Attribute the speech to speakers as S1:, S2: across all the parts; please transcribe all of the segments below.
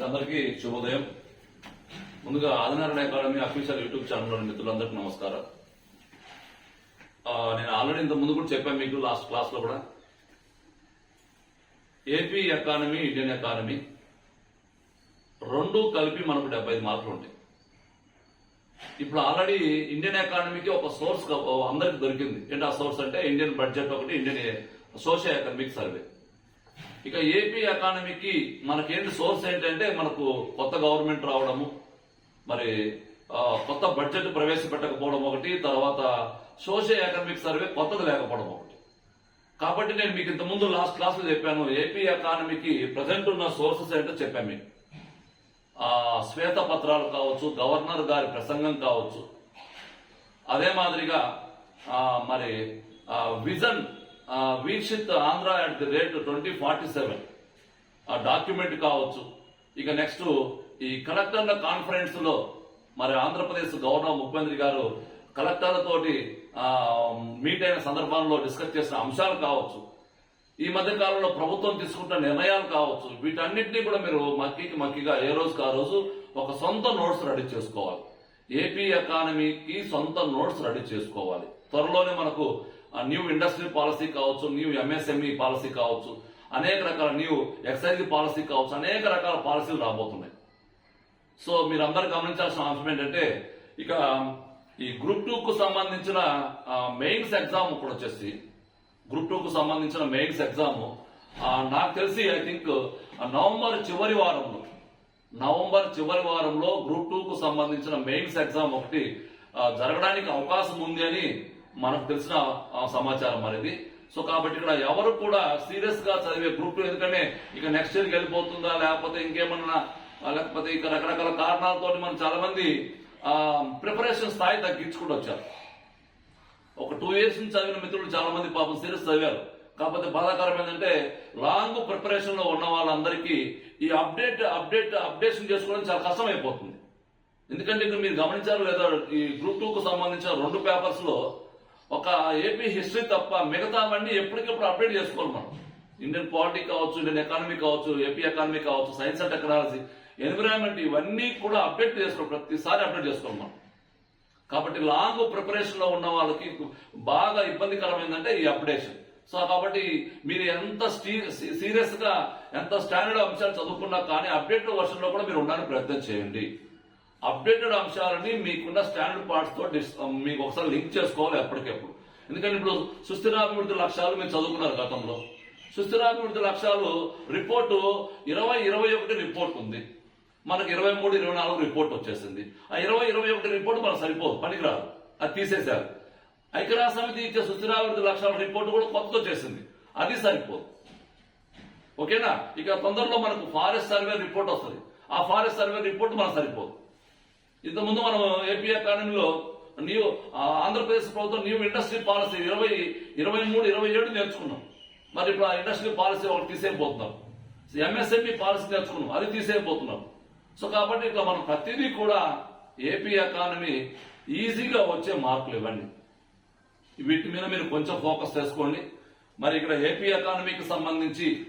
S1: అందరికీ శుభోదయం. ముందుగా Adinarayana academy official YouTube channel మిత్రులందరికీ నమస్కారం. నేను ఆల్రెడీ ఇంత ముందు కూడా చెప్పాను మీకు లాస్ట్ క్లాస్లో కూడా. ఏపీ ఎకానమీ ఇండియన్ ఎకానమీ రెండు కలిపి మనకు డెబ్బై ఐదు మార్కులు ఉంటాయి. ఇప్పుడు ఆల్రెడీ ఇండియన్ ఎకానమీకి ఒక సోర్స్ అందరికి దొరికింది. ఏంటి ఆ సోర్స్ అంటే ఇండియన్ బడ్జెట్ ఒకటి ఇండియన్ సోషల్ ఎకనామిక్ సర్వే. ఇక ఏపీ ఎకానమీకి మనకేంటి సోర్స్ ఏంటంటే మనకు కొత్త గవర్నమెంట్ రావడము మరి కొత్త బడ్జెట్ ప్రవేశపెట్టకపోవడం ఒకటి తర్వాత సోషల్ ఎకనామిక్ సర్వే కొత్తది లేకపోవడం ఒకటి. కాబట్టి నేను మీకు ఇంత ముందు లాస్ట్ క్లాస్లో చెప్పాను ఏపీ ఎకానమీకి ప్రజెంట్ ఉన్న సోర్సెస్ ఏంటో చెప్పాను మీకు. శ్వేత పత్రాలు కావచ్చు గవర్నర్ గారి ప్రసంగం కావచ్చు. అదే మాదిరిగా మరి vision Viksit Andhra at the rate twenty forty seven ఆ డాక్యుమెంట్ కావచ్చు. ఇక నెక్స్ట్ ఈ కలెక్టర్ల కాన్ఫరెన్స్లో మరి ఆంధ్రప్రదేశ్ గవర్నర్ ముఖ్యమంత్రి గారు కలెక్టర్లతోటి మీట్ అయిన సందర్భంలో డిస్కస్ చేసిన అంశాలు కావచ్చు. ఈ మధ్య కాలంలో ప్రభుత్వం తీసుకుంటున్న నిర్ణయాలు కావచ్చు. వీటన్నిటినీ కూడా మీరు మక్కికి మక్కిగా ఏ రోజుకి ఆ రోజు ఒక సొంత నోట్స్ రెడీ చేసుకోవాలి. ఏపీ ఎకానమీకి సొంత నోట్స్ రెడీ చేసుకోవాలి. త్వరలోనే మనకు న్యూ ఇండస్ట్రీ పాలసీ కావచ్చు న్యూ ఎంఎస్ఎంఈ పాలసీ కావచ్చు అనేక రకాల న్యూ ఎక్సైజ్ పాలసీ కావచ్చు అనేక రకాల పాలసీలు రాబోతున్నాయి. సో మీరు అందరు గమనించాల్సిన అంశం ఏంటంటే ఇక ఈ గ్రూప్ టూకు సంబంధించిన మెయిన్స్ ఎగ్జామ్ ఇప్పుడు వచ్చేసి గ్రూప్ టూకు సంబంధించిన మెయిన్స్ ఎగ్జామ్ నాకు తెలిసి ఐ థింక్ నవంబర్ చివరి వారంలో నవంబర్ చివరి వారంలో గ్రూప్ టూకు సంబంధించిన మెయిన్స్ ఎగ్జామ్ ఒకటి జరగడానికి అవకాశం ఉంది అని మనకు తెలిసిన ఆ, సమాచారం అనేది సో కాబట్టి ఇక్కడ ఎవరు కూడా సీరియస్గా చదివే గ్రూప్ టూ ఎందుకంటే ఇక నెక్స్ట్ ఇయర్కి వెళ్ళిపోతుందా లేకపోతే ఇంకేమన్నా లేకపోతే ఇక రకరకాల కారణాలతో మనం చాలా మంది ప్రిపరేషన్ స్థాయి తగ్గించుకుంటూ వచ్చారు. ఒక టూ ఇయర్స్ నుంచి చదివిన మిత్రులు చాలా మంది పాపం సీరియస్ చదివారు. కాకపోతే బాధాకరం ఏంటంటే లాంగ్ ప్రిపరేషన్లో ఉన్న వాళ్ళందరికీ ఈ అప్డేట్ అప్డేట్ అప్డేషన్ చేసుకోవడం చాలా కష్టం అయిపోతుంది ఎందుకంటే ఇక్కడ మీరు గమనించారు లేదా ఈ గ్రూప్ టూ కు సంబంధించిన రెండు పేపర్స్లో ఒక ఏపీ హిస్టరీ తప్ప మిగతావన్నీ ఎప్పటికప్పుడు అప్డేట్ చేసుకోవాలి మనం. ఇండియన్ పాలిటీ కావచ్చు ఇండియన్ ఎకానమీ కావచ్చు ఏపీ ఎకానమీ కావచ్చు సైన్స్ అండ్ టెక్నాలజీ ఎన్విరాన్మెంట్ ఇవన్నీ కూడా అప్డేట్ చేసుకోవాలి ప్రతిసారి అప్డేట్ చేసుకోవాలి మనం. కాబట్టి లాంగ్ ప్రిపరేషన్లో ఉన్న వాళ్ళకి బాగా ఇబ్బందికరమైందంటే ఈ అప్డేషన్. సో కాబట్టి మీరు ఎంత సీరియస్గా ఎంత స్టాండర్డ్ అంశాలు చదువుకున్నా కానీ అప్డేట్ వర్షన్లో కూడా మీరు ఉండడానికి ప్రయత్నం చేయండి. అప్డేటెడ్ అంశాలని మీకున్న స్టాండర్డ్ పార్ట్స్తో డిస్- మీకు ఒకసారి లింక్ చేసుకోవాలి ఎప్పటికెప్పుడు ఎందుకంటే ఇప్పుడు సుస్థిరాభివృద్ధి లక్ష్యాలు మీరు చదువుకున్నారు గతంలో. సుస్థిరాభివృద్ధి లక్ష్యాలు రిపోర్టు ఇరవై ఇరవై ఒకటి రిపోర్ట్ ఉంది. మనకు ఇరవై మూడు ఇరవై నాలుగు రిపోర్ట్ వచ్చేసింది. ఆ ఇరవై ఇరవై ఒకటి రిపోర్ట్ మనకు సరిపోదు పనికిరాదు. అది తీసేశారు. ఐక్యరాజ్య సమితి ఇచ్చే సుస్థిరాభివృద్ధి లక్ష్యాల రిపోర్ట్ కూడా కొత్తగా వచ్చేసింది. అది సరిపోదు. ఓకేనా? ఇక తొందరలో మనకు ఫారెస్ట్ సర్వే రిపోర్ట్ వస్తుంది. ఆ ఫారెస్ట్ సర్వే రిపోర్ట్ మనకు సరిపోదు. ఇంతకుముందు మనం ఏపీ అకాడమీలో న్యూ ఆంధ్రప్రదేశ్ ప్రభుత్వం న్యూ ఇండస్ట్రీ పాలసీ ఇరవై ఇరవై మూడు ఇరవై ఏడు నేర్చుకున్నాం. మరి ఇప్పుడు ఆ ఇండస్ట్రీ పాలసీ ఒకటి తీసేయబోతున్నాం. ఎంఎస్ఎంఈ పాలసీ నేర్చుకున్నాం. అది తీసేయబోతున్నాం. సో కాబట్టి ఇట్లా మనం ప్రతిదీ కూడా ఏపీ ఎకానమీ ఈజీగా వచ్చే మార్కులు ఇవ్వండి. వీటి మీద మీరు కొంచెం ఫోకస్ చేసుకోండి. మరి ఇక్కడ ఏపీ ఎకానమీకి సంబంధించి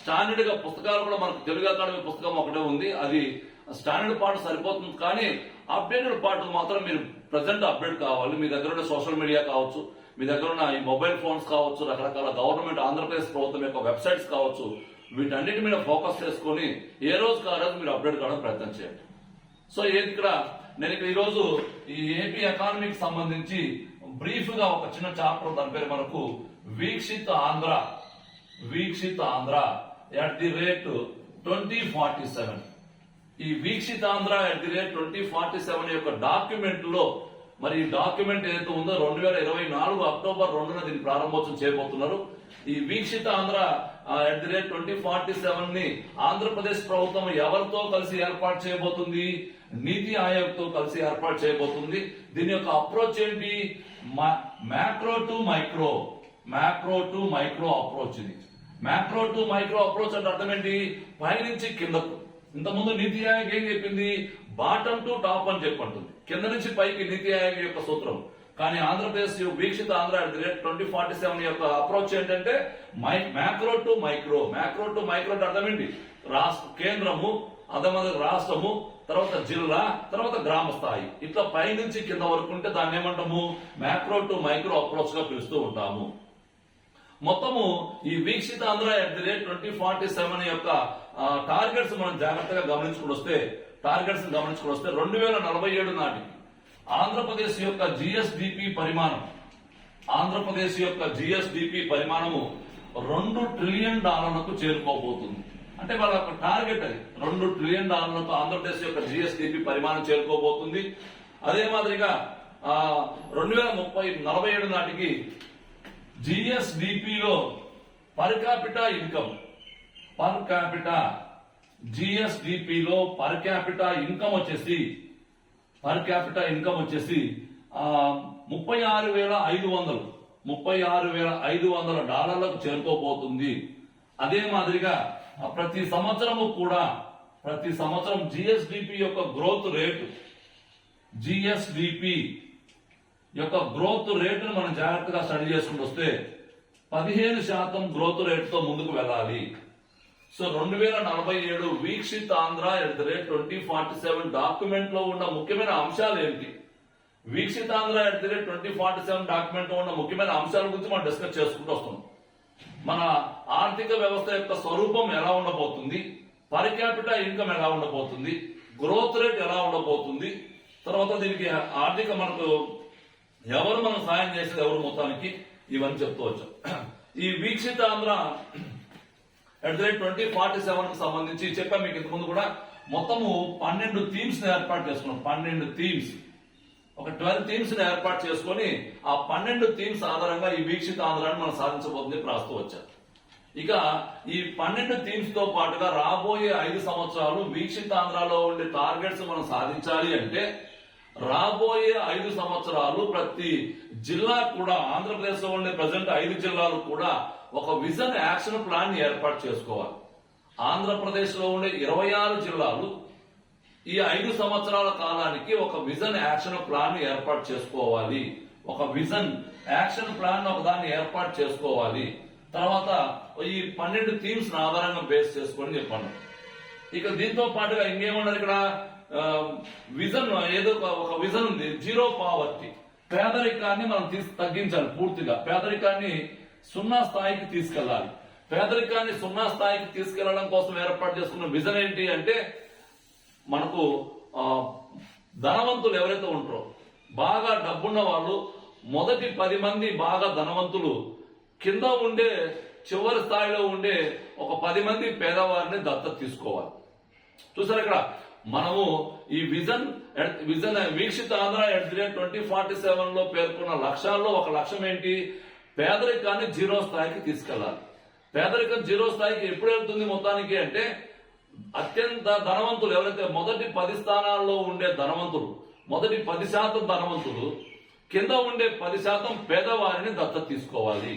S1: స్టాండర్డ్గా పుస్తకాలు కూడా మనకు తెలుగు అకాడమీ పుస్తకం ఒకటే ఉంది. అది స్టాండర్డ్ పాటు సరిపోతుంది కానీ అప్డేటెడ్ పాటు మాత్రం మీరు ప్రజెంట్ అప్డేట్ కావాలి. మీ దగ్గర ఉన్న సోషల్ మీడియా కావచ్చు మీ దగ్గర ఉన్న ఈ మొబైల్ ఫోన్స్ కావచ్చు రకరకాల గవర్నమెంట్ ఆంధ్రప్రదేశ్ ప్రభుత్వం యొక్క వెబ్సైట్స్ కావచ్చు వీటన్నిటి మీద ఫోకస్ చేసుకొని ఏ రోజు ఆ రోజు మీరు అప్డేట్ కావడానికి ప్రయత్నం చేయండి. సో ఏది ఇక్కడ నేను ఇక్కడ ఈరోజు ఈ ఏపీ ఎకానమీకి సంబంధించి బ్రీఫ్గా ఒక చిన్న చాప్టర్ దాని పేరు మనకు Viksit Andhra Viksit Andhra at the rate twenty forty seven ఈ Viksitandhra at the rate twenty forty seven యొక్క డాక్యుమెంట్లో మరి ఈ డాక్యుమెంట్ ఏదైతే ఉందో రెండు వేల ఇరవై నాలుగు అక్టోబర్ రెండున దీన్ని ప్రారంభోత్సవం చేయబోతున్నారు. ఈ Viksit Andhra at the rate twenty forty సెవెన్ని Andhra Pradesh ప్రభుత్వం ఎవరితో కలిసి ఏర్పాటు చేయబోతుంది? నీతి ఆయోగ్తో కలిసి ఏర్పాటు చేయబోతుంది. దీని యొక్క అప్రోచ్ ఏంటి? Macro to micro. Macro to micro approach ఇది. మ్యాక్రో టు మైక్రో అప్రోచ్ అంటే అర్థం ఏంటి? పైనుంచి కిందకు. ఇంతకుముందు నీతి ఆయోగ్ ఏం చెప్పింది? బాటమ్ టు టాప్ అని చెప్పంటుంది. కింద నుంచి పైకి నీతి ఆయోగ్ యొక్క సూత్రం. కానీ Andhra Pradesh Viksit Andhra at the rate twenty forty seven యొక్క అప్రోచ్ ఏంటంటే my macro to micro macro to micro అంటే అర్థం రాష్ట్ర కేంద్రము అదమంది రాష్ట్రము తర్వాత జిల్లా తర్వాత గ్రామ స్థాయి. ఇట్లా పై నుంచి కింద వరకు ఉంటే దాన్ని ఏమంటాము? మ్యాక్రో టు మైక్రో అప్రోచ్గా పిలుస్తూ ఉంటాము. మొత్తము ఈ Viksita Andhra at the rate twenty forty seven యొక్క టార్గెట్స్ మనం జాగ్రత్తగా గమనించుకుని వస్తే టార్గెట్స్ గమనించుకుని వస్తే రెండు వేల నలభై ఏడు నాటికి ఆంధ్రప్రదేశ్ యొక్క జిఎస్డిపి పరిమాణం ఆంధ్రప్రదేశ్ యొక్క జిఎస్డిపి పరిమాణము రెండు ట్రిలియన్ డాలర్లకు చేరుకోబోతుంది. అంటే వాళ్ళ యొక్క టార్గెట్ అది. రెండు ట్రిలియన్ డాలర్లతో ఆంధ్రప్రదేశ్ యొక్క జిఎస్డిపి పరిమాణం చేరుకోబోతుంది. అదే మాదిరిగా రెండు వేల ముప్పై నలభై ఏడు నాటికి జిఎస్డిపిలో per capita income per capita జిఎస్డిపిలో per capita income వచ్చేసి పర్ క్యాపిటా ఇన్కమ్ వచ్చేసి ముప్పై ఆరు వేల ఐదు వందలు ముప్పై ఆరు వేల ఐదు వందల డాలర్లకు చేరుకోబోతుంది. అదే మాదిరిగా ప్రతి సంవత్సరము కూడా ప్రతి సంవత్సరం జిఎస్డిపి యొక్క గ్రోత్ రేటు జిఎస్డిపి యొక్క గ్రోత్ రేటును మనం జాగ్రత్తగా స్టడీ చేసుకుంటూ వస్తే పదిహేను శాతం గ్రోత్ రేటుతో ముందుకు వెళ్ళాలి. సో రెండు వేల నలభై ఏడు Viksit Andhra at the rate twenty forty seven డాక్యుమెంట్లో ఉన్న ముఖ్యమైన అంశాలు ఏంటి? Viksit Andhra at the rate twenty forty seven డాక్యుమెంట్లో ఉన్న ముఖ్యమైన అంశాల గురించి మనం డిస్కస్ చేసుకుంటూ వస్తున్నాం మన ఆర్థిక వ్యవస్థ యొక్క స్వరూపం ఎలా ఉండబోతుంది? పర్ క్యాపిటల్ ఇన్కమ్ ఎలా ఉండబోతుంది? గ్రోత్ రేట్ ఎలా ఉండబోతుంది? తర్వాత దీనికి ఆర్థిక మనకు ఎవరు మనం సాయం చేసేది ఎవరు మొత్తానికి? ఇవన్నీ చెప్తూ వచ్చాం. ఈ Viksita Andhra at the rate twenty forty సెవెన్కి సంబంధించి చెప్పాను మీకు ఇంతకుముందు కూడా. మొత్తము పన్నెండు థీమ్స్ ఏర్పాటు చేసుకున్నాం. పన్నెండు థీమ్స్ ఒక ట్వెల్వ్ థీమ్స్ని ఏర్పాటు చేసుకొని ఆ పన్నెండు థీమ్స్ ఆధారంగా ఈ వీక్షిత ఆంధ్రాన్ని మనం సాధించబోతుంది ప్రాస్తూ వచ్చారు. ఇక ఈ పన్నెండు థీమ్స్తో పాటుగా రాబోయే ఐదు సంవత్సరాలు వీక్షిత ఆంధ్రాలో ఉండే టార్గెట్స్ మనం సాధించాలి అంటే రాబోయే ఐదు సంవత్సరాలు ప్రతి జిల్లా కూడా ఆంధ్రప్రదేశ్లో ఉండే ప్రజెంట్ ఐదు జిల్లాలు కూడా ఒక విజన్ యాక్షన్ ప్లాన్ ఏర్పాటు చేసుకోవాలి. ఆంధ్రప్రదేశ్లో ఉండే ఇరవై ఆరు జిల్లాలు ఈ ఐదు సంవత్సరాల కాలానికి ఒక విజన్ యాక్షన్ ప్లాన్ ఏర్పాటు చేసుకోవాలి. ఒక విజన్ యాక్షన్ ప్లాన్ ఒక దాన్ని ఏర్పాటు చేసుకోవాలి. తర్వాత ఈ పన్నెండు థీమ్స్ ఆధారంగా బేస్ చేసుకొని చెప్పండి. ఇక దీంతో పాటుగా ఇంకేమన్నారు ఇక్కడ? విజన్ ఏదో ఒక- ఒక విజన్ ఉంది. Zero poverty. పేదరికాన్ని మనం తీసి తగ్గించాలి పూర్తిగా. పేదరికాన్ని సున్నా స్థాయికి తీసుకెళ్ళాలి పేదరికాన్ని సున్నా స్థాయికి తీసుకెళ్ళడం కోసం ఏర్పాటు చేసుకున్న విజన్ ఏంటి అంటే మనకు ధనవంతులు ఎవరైతే ఉంటారో బాగా డబ్బున్న వాళ్ళు మొదటి పది మంది బాగా ధనవంతులు. కింద ఉండే చివరి స్థాయిలో ఉండే ఒక పది మంది పేదవారిని దత్తత తీసుకోవాలి. చూసారు ఇక్కడ? మనము ఈ vision vision Viksita Andhra at the rate twenty forty సెవెన్లో పేర్కొన్న లక్ష్యాల్లో ఒక లక్ష్యం ఏంటి? పేదరికాన్ని జీరో స్థాయికి తీసుకెళ్ళాలి పేదరికం జీరో స్థాయికి ఎప్పుడు వెళ్తుంది మొత్తానికి అంటే అత్యంత ధనవంతులు ఎవరైతే మొదటి పది స్థానాల్లో ఉండే ధనవంతులు మొదటి పది శాతం ధనవంతులు కింద ఉండే పది శాతం పేదవారిని దత్తత తీసుకోవాలి.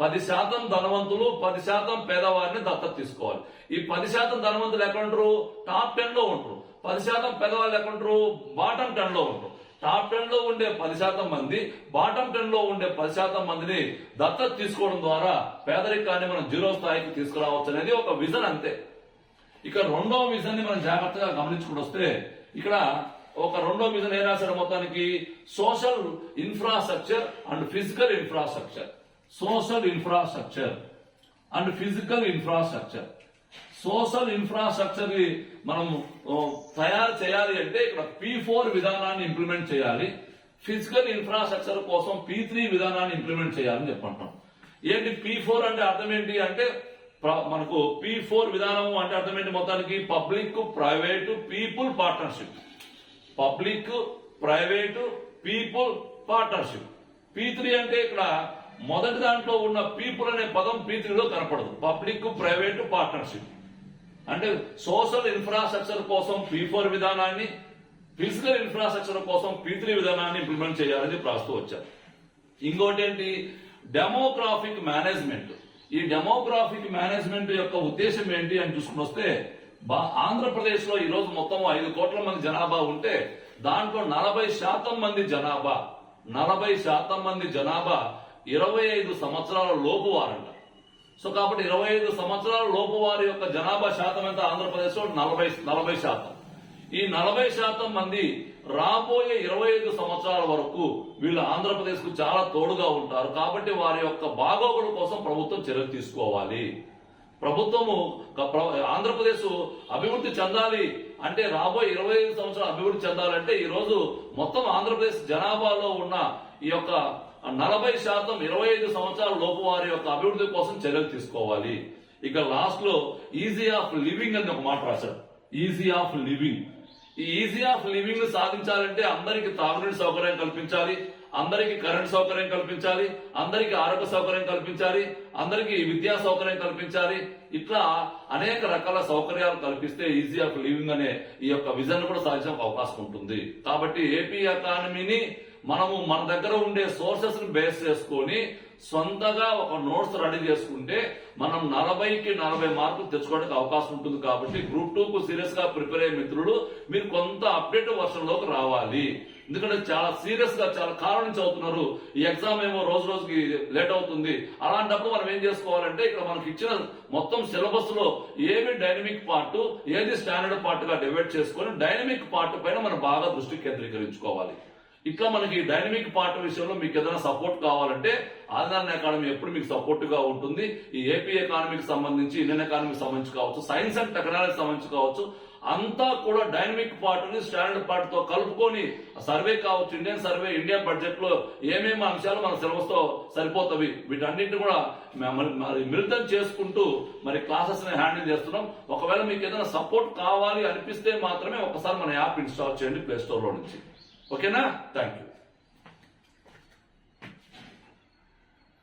S1: పది శాతం ధనవంతులు పది శాతం పేదవారిని దత్తత తీసుకోవాలి. ఈ పది శాతం ధనవంతులు ఎక్కడ ఉంటారు టాప్ టెన్లో ఉంటారు. పది శాతం పేదవాళ్ళు ఎక్కడ ఉంటారు బాటం టెన్లో ఉంటారు. టాప్ టెన్లో ఉండే పది శాతం మంది బాటం టెన్లో ఉండే పది శాతం మందిని దత్తత తీసుకోవడం ద్వారా పేదరికాన్ని మనం జీరో స్థాయికి తీసుకురావచ్చు అనేది ఒక విజన్ అంతే. ఇక రెండవ విజన్ని మనం జాగ్రత్తగా గమనించుకుని వస్తే ఇక్కడ ఒక రెండో విజన్ ఏ సరే మొత్తానికి? Social infrastructure and physical infrastructure. Social infrastructure and physical infrastructure. Social ఇన్ఫ్రాస్ట్రక్చర్ని మనం తయారు చేయాలి అంటే ఇక్కడ పి ఫోర్ విధానాన్ని ఇంప్లిమెంట్ చేయాలి. ఫిజికల్ ఇన్ఫ్రాస్ట్రక్చర్ కోసం పి త్రీ విధానాన్ని ఇంప్లిమెంట్ చేయాలని చెప్పంటాం ఏంటి పి ఫోర్ అంటే అర్థం ఏంటి అంటే మనకు పి ఫోర్ విధానం అంటే అర్థం ఏంటి మొత్తానికి? Public private people partnership. Public private people partnership. P three అంటే ఇక్కడ మొదటి దాంట్లో ఉన్న పీపుల్ అనే పదం పీ త్రీలో కనపడదు. పబ్లిక్ ప్రైవేటు పార్ట్నర్షిప్ అంటే సోషల్ ఇన్ఫ్రాస్ట్రక్చర్ కోసం పీ ఫోర్ విధానాన్ని ఫిజికల్ ఇన్ఫ్రాస్ట్రక్చర్ కోసం పీ త్రీ విధానాన్ని ఇంప్లిమెంట్ చేయాలని రాస్తూ వచ్చారు. ఇంకోటి ఏంటి డెమోగ్రాఫిక్ మేనేజ్మెంట్ ఈ డెమోగ్రాఫిక్ మేనేజ్మెంట్ యొక్క ఉద్దేశం ఏంటి అని చూసుకుని వస్తే బా- ఆంధ్రప్రదేశ్లో ఈ రోజు మొత్తం ఐదు కోట్ల మంది జనాభా ఉంటే దాంట్లో నలభై శాతం మంది జనాభా నలభై శాతం మంది జనాభా ఇరవై ఐదు సంవత్సరాల లోపు వారంట. సో కాబట్టి ఇరవై ఐదు సంవత్సరాల లోపు వారి యొక్క జనాభా శాతం ఎంత? ఆంధ్రప్రదేశ్లో నలభై నలభై శాతం. ఈ నలభై శాతం మంది రాబోయే ఇరవై ఐదు సంవత్సరాల వరకు వీళ్ళు ఆంధ్రప్రదేశ్కు చాలా తోడుగా ఉంటారు. కాబట్టి వారి యొక్క బాగోగుల కోసం ప్రభుత్వం చర్యలు తీసుకోవాలి. ప్రభుత్వము ఆంధ్రప్రదేశ్ అభివృద్ధి చెందాలి అంటే రాబోయే ఇరవై ఐదు సంవత్సరాలు అభివృద్ధి చెందాలంటే ఈ రోజు మొత్తం ఆంధ్రప్రదేశ్ జనాభాలో ఉన్న ఈ యొక్క నలభై శాతం ఇరవై ఐదు సంవత్సరాల లోపు వారి యొక్క అభివృద్ధి కోసం చర్యలు తీసుకోవాలి. ఇక లాస్ట్లో ఈజీ ఆఫ్ లివింగ్ అని ఒక మాట రాశారు. ఈజీ ఆఫ్ లివింగ్ ఈ ఈజీ ఆఫ్ లివింగ్ను సాధించాలంటే అందరికి తాగునీటి సౌకర్యం కల్పించాలి అందరికి కరెంట్ సౌకర్యం కల్పించాలి అందరికి ఆరోగ్య సౌకర్యం కల్పించాలి అందరికి విద్యా సౌకర్యం కల్పించాలి. ఇట్లా అనేక రకాల సౌకర్యాలు కల్పిస్తే ఈజీ ఆఫ్ లివింగ్ అనే ఈ యొక్క విజన్ కూడా సాధించడానికి అవకాశం ఉంటుంది. కాబట్టి ఏపీ ఎకానమీని మనము మన దగ్గర ఉండే సోర్సెస్ని బేస్ చేసుకొని సొంతగా ఒక నోట్స్ రెడీ చేసుకుంటే మనం నలభైకి నలభై మార్కులు తెచ్చుకోవడానికి అవకాశం ఉంటుంది కాబట్టి గ్రూప్ టూ కు సీరియస్గా ప్రిపేర్ అయ్యే మిత్రులు మీరు కొంత అప్డేట్ వర్షన్లోకి రావాలి. ఎందుకంటే చాలా సీరియస్గా చాలా కాలం నుంచి అవుతున్నారు ఈ ఎగ్జామ్ ఏమో రోజు రోజుకి లేట్ అవుతుంది. అలాంటప్పుడు మనం ఏం చేసుకోవాలంటే ఇక్కడ మనకి ఇచ్చిన మొత్తం సిలబస్లో ఏమి డైనమిక్ పార్ట్ ఏది స్టాండర్డ్ పార్ట్గా డివైడ్ చేసుకొని డైనమిక్ పార్ట్ పైన మనం బాగా దృష్టి కేంద్రీకరించుకోవాలి. ఇట్లా మనకి డైనమిక్ పార్ట్ విషయంలో మీకు ఏదైనా సపోర్ట్ కావాలంటే ఆదినారాయణ అకాడమీ ఎప్పుడు మీకు సపోర్ట్గా ఉంటుంది. ఈ ఏపీ ఎకానమీకి సంబంధించి ఇండియన్ ఎకానమీకి సంబంధించి కావచ్చు సైన్స్ అండ్ టెక్నాలజీ సంబంధించి కావచ్చు అంతా కూడా డైనమిక్ పార్ట్ని స్టాండర్డ్ పార్ట్తో కలుపుకొని సర్వే కావచ్చు ఇండియన్ సర్వే ఇండియా బడ్జెట్లో ఏమేమి అంశాలు మన సిలబస్తో సరిపోతాయి సరిపోతవి వీటన్నింటిని కూడా మరి మరి మిళితం చేసుకుంటూ మరి క్లాసెస్ని హ్యాండిల్ చేస్తున్నాం. ఒకవేళ మీకు ఏదైనా సపోర్ట్ కావాలి అనిపిస్తే మాత్రమే ఒకసారి మన యాప్ ఇన్స్టాల్ చేయండి ప్లే స్టోర్లో నుంచి. ఓకేనా థ్యాంక్ యూ